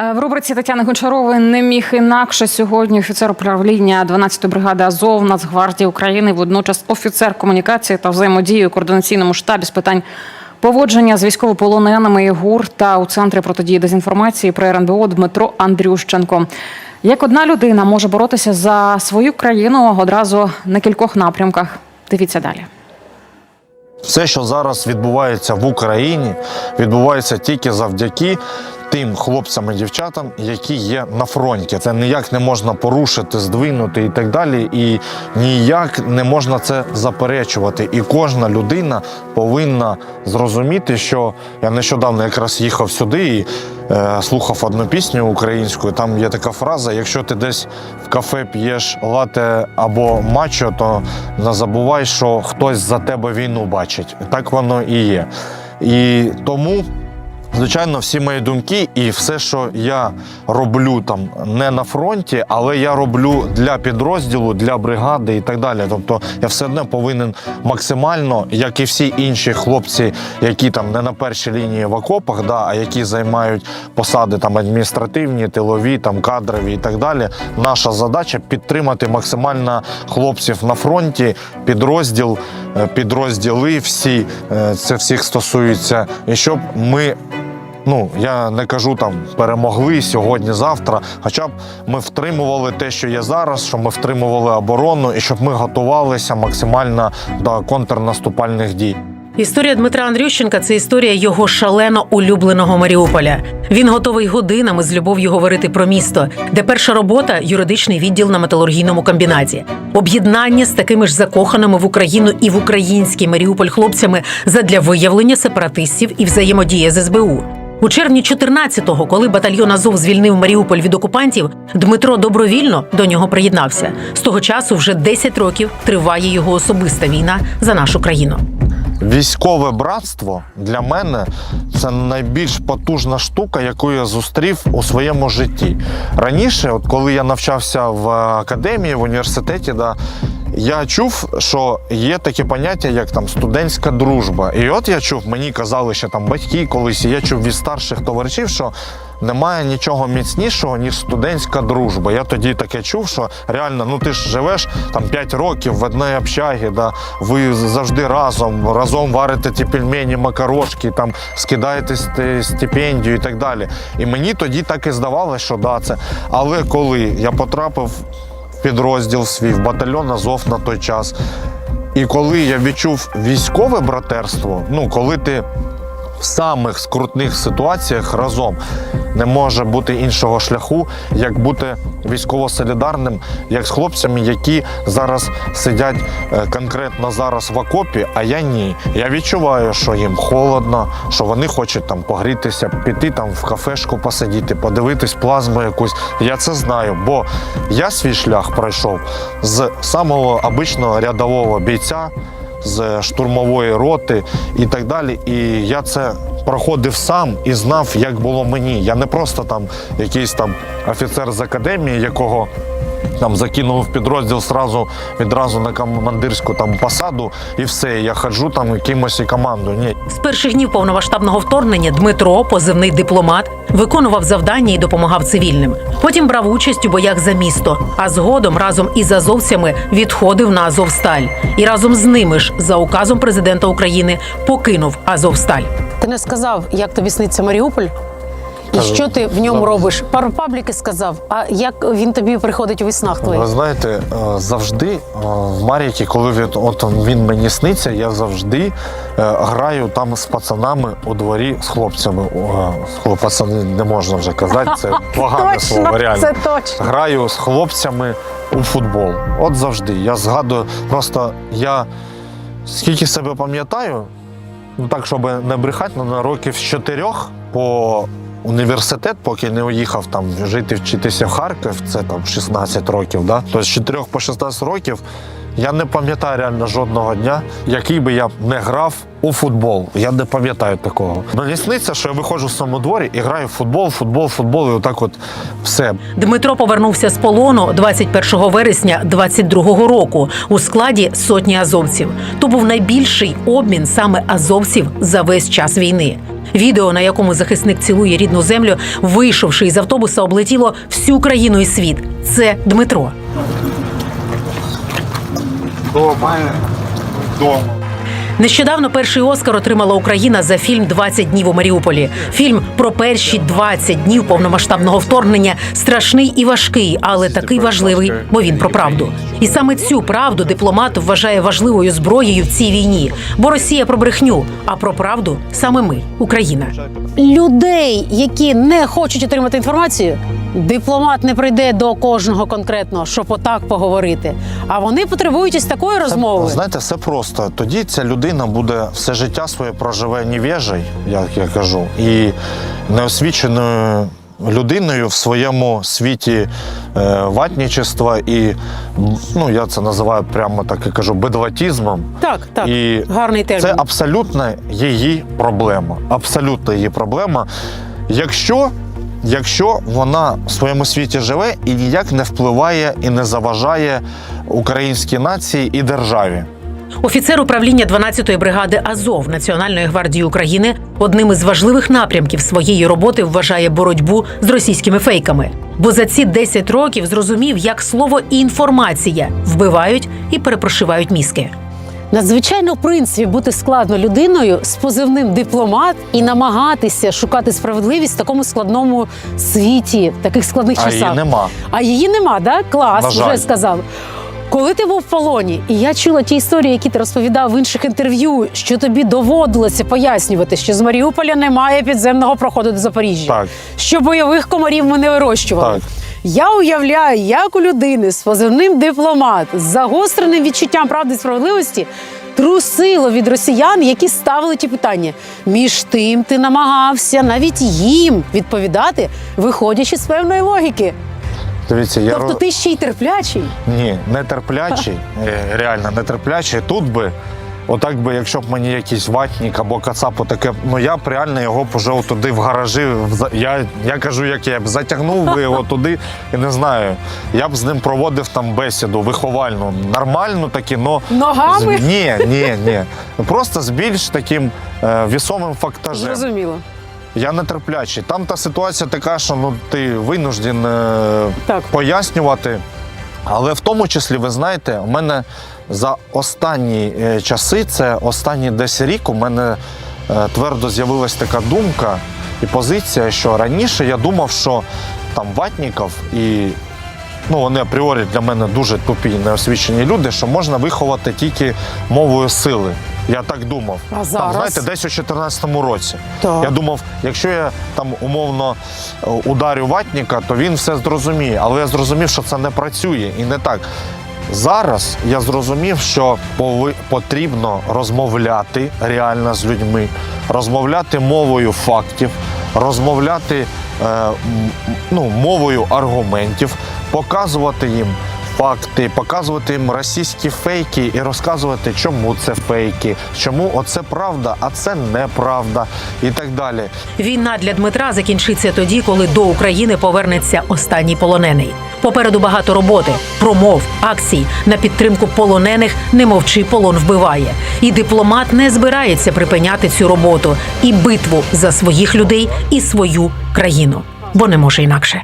Е, В рубриці Тетяни Гончарової не міг інакше сьогодні офіцер управління 12-ї бригади Азов Нацгвардії України, водночас офіцер комунікації та взаємодії у координаційному штабі з питань поводження з військовополоненими ГУР та у центрі протидії дезінформації при РНБО Дмитро Андрющенко. Як одна людина може боротися за свою країну одразу на кількох напрямках? Дивіться далі. Все, що зараз відбувається в Україні, відбувається тільки завдяки тим хлопцям і дівчатам, які є на фронті. Це ніяк не можна порушити, здвинути і так далі. І ніяк не можна це заперечувати. І кожна людина повинна зрозуміти, що я нещодавно якраз їхав сюди і е, слухав одну пісню українську. Там є така фраза: якщо ти десь в кафе п'єш лате або мачо, то не забувай, що хтось за тебе війну бачить. Так воно і є. І тому. Звичайно, всі мої думки і все, що я роблю там не на фронті, але я роблю для підрозділу, для бригади і так далі. Тобто я все одно повинен максимально, як і всі інші хлопці, які там не на першій лінії в окопах, да, а які займають посади там адміністративні, тилові, там кадрові і так далі. Наша задача підтримати максимально хлопців на фронті, підрозділ, е, підрозділи всі е, це всіх стосується, і щоб ми ну я не кажу там перемогли сьогодні, завтра. Хоча б ми втримували те, що є зараз, щоб ми втримували оборону і щоб ми готувалися максимально до контрнаступальних дій. Історія Дмитра Андрющенка це історія його шалено улюбленого Маріуполя. Він готовий годинами з любов'ю говорити про місто, де перша робота юридичний відділ на металургійному комбінаті. Об'єднання з такими ж закоханими в Україну і в український Маріуполь хлопцями задля виявлення сепаратистів і взаємодії з СБУ. У червні 14-го, коли батальйон Азов звільнив Маріуполь від окупантів, Дмитро добровільно до нього приєднався. З того часу вже 10 років триває його особиста війна за нашу країну. Військове братство для мене це найбільш потужна штука, яку я зустрів у своєму житті. Раніше, от коли я навчався в академії, в університеті, да, я чув, що є таке поняття, як там студентська дружба. І от я чув, мені казали, що там батьки колись, і я чув від старших товаришів, що немає нічого міцнішого, ніж студентська дружба. Я тоді таке чув, що реально, ну ти ж живеш там 5 років в одній общагі, да, ви завжди разом, разом варите ті пельмені, макарошки, там скидаєте стипендію і так далі. І мені тоді так і здавалося, що да, це. Але коли я потрапив підрозділ свій, в батальйон Азов на той час. І коли я відчув військове братерство, ну коли ти в самих скрутних ситуаціях разом не може бути іншого шляху, як бути військово солідарним, як з хлопцями, які зараз сидять е, конкретно зараз в окопі, а я ні. Я відчуваю, що їм холодно, що вони хочуть там погрітися, піти там в кафешку посидіти, подивитись плазму якусь. Я це знаю, бо я свій шлях пройшов з самого обичного рядового бійця з штурмової роти і так далі. І я це проходив сам і знав, як було мені. Я не просто там якийсь там офіцер з академії, якого. Там закинув підрозділ сразу відразу на командирську там посаду, і все. Я ходжу там якимось і командою. Ні, З перших днів повномасштабного вторгнення Дмитро, позивний дипломат, виконував завдання і допомагав цивільним. Потім брав участь у боях за місто, а згодом разом із азовцями відходив на Азовсталь. І разом з ними ж, за указом президента України, покинув Азовсталь. Ти не сказав, як тобі сниться Маріуполь? І Кажу, що ти в ньому робиш? Пару пабліки сказав. А як він тобі приходить у віснах твоїх? ви знаєте, е, завжди е, в Мар'які, коли він, от він мені сниться, я завжди е, граю там з пацанами у дворі з хлопцями. О, пацани не можна вже казати, це погане слово. Реально. це точно. граю з хлопцями у футбол. От завжди. Я згадую, просто я скільки себе пам'ятаю, ну так, щоб не брехати, ну, на років з чотирьох по університет, поки не уїхав там жити вчитися в Харків, це там 16 років. Да? То з 4 по 16 років Я не пам'ятаю реально жодного дня, який би я не грав у футбол. Я не пам'ятаю такого. Мені сниться, що я виходжу в своєму дворі і граю в футбол, футбол, футбол, і отак от все. Дмитро повернувся з полону 21 вересня 22-го року у складі сотні азовців. То був найбільший обмін саме азовців за весь час війни. Відео, на якому захисник цілує рідну землю, вийшовши із автобуса, облетіло всю країну і світ. Це Дмитро. Дома. Дома. Нещодавно перший Оскар отримала Україна за фільм «20 днів у Маріуполі. Фільм про перші 20 днів повномасштабного вторгнення страшний і важкий, але такий важливий, бо він про правду. І саме цю правду дипломат вважає важливою зброєю в цій війні. Бо Росія про брехню, а про правду саме ми, Україна. людей, які не хочуть отримати інформацію, дипломат не прийде до кожного конкретно, щоб отак поговорити. А вони потребують ось такої розмови. Знаєте, все просто. Тоді ця людина буде все життя своє проживе невежей, як я кажу, і неосвіченою людиною в своєму світі е, ватнічества і ну я це називаю прямо так і кажу бедлатізмом. Так, так, І гарний термін. Це абсолютно її проблема. Абсолютно її проблема. Якщо, якщо вона в своєму світі живе і ніяк не впливає і не заважає українській нації і державі. Офіцер управління 12-ї бригади Азов Національної гвардії України одним із важливих напрямків своєї роботи вважає боротьбу з російськими фейками. Бо за ці 10 років зрозумів, як слово інформація вбивають і перепрошивають мізки. Надзвичайно, в принципі, бути складно людиною з позивним дипломат і намагатися шукати справедливість в такому складному світі, в таких складних А часах. її нема. А її нема, да? Клас, На жаль. вже сказав. Коли ти був в полоні, і я чула ті історії, які ти розповідав в інших інтерв'ю, що тобі доводилося пояснювати, що з Маріуполя немає підземного проходу до Запоріжжя, Так. що бойових комарів ми не вирощували. Так. Я уявляю, як у людини з позивним дипломат з загостреним відчуттям правди і справедливості трусило від росіян, які ставили ті питання. Між тим ти намагався навіть їм відповідати, виходячи з певної логіки. Дивіться, я Тобто ти ще й терплячий. ні, нетерплячий, е, реально нетерплячий. Тут би, отак би, якщо б мені якийсь ватник або кацапо таке, ну я б реально його уже туди в гаражі. в Я, я кажу, як я б затягнув би його туди і не знаю. Я б з ним проводив там бесіду виховальну, нормальну такі, но Ногами? з- ні, ні, ні. Просто з більш таким е, вісомим фактажем. Зрозуміло. Я нетерплячий. Там та ситуація така, що ну ти винужден е, Так. пояснювати. Але в тому числі, ви знаєте, у мене за останні е, часи, це останні 10 рік, у мене е, твердо з'явилась така думка і позиція, що раніше я думав, що там ватніків і ну вони апріорі для мене дуже тупі, неосвічені люди, що можна виховати тільки мовою сили. Я так думав. А Там, знаєте, десь у 2014 році. Так. Я думав, якщо я там умовно е, ударю ватніка, то він все зрозуміє. Але я зрозумів, що це не працює і не так. Зараз я зрозумів, що потрібно розмовляти реально з людьми, розмовляти мовою фактів, розмовляти е, ну, мовою аргументів, показувати їм факти, показувати їм російські фейки і розказувати, чому це фейки, чому оце правда, а це неправда, і так далі. Війна для Дмитра закінчиться тоді, коли до України повернеться останній полонений. Попереду багато роботи, промов, акцій на підтримку полонених не мовчи, полон вбиває. І дипломат не збирається припиняти цю роботу і битву за своїх людей і свою країну, бо не може інакше.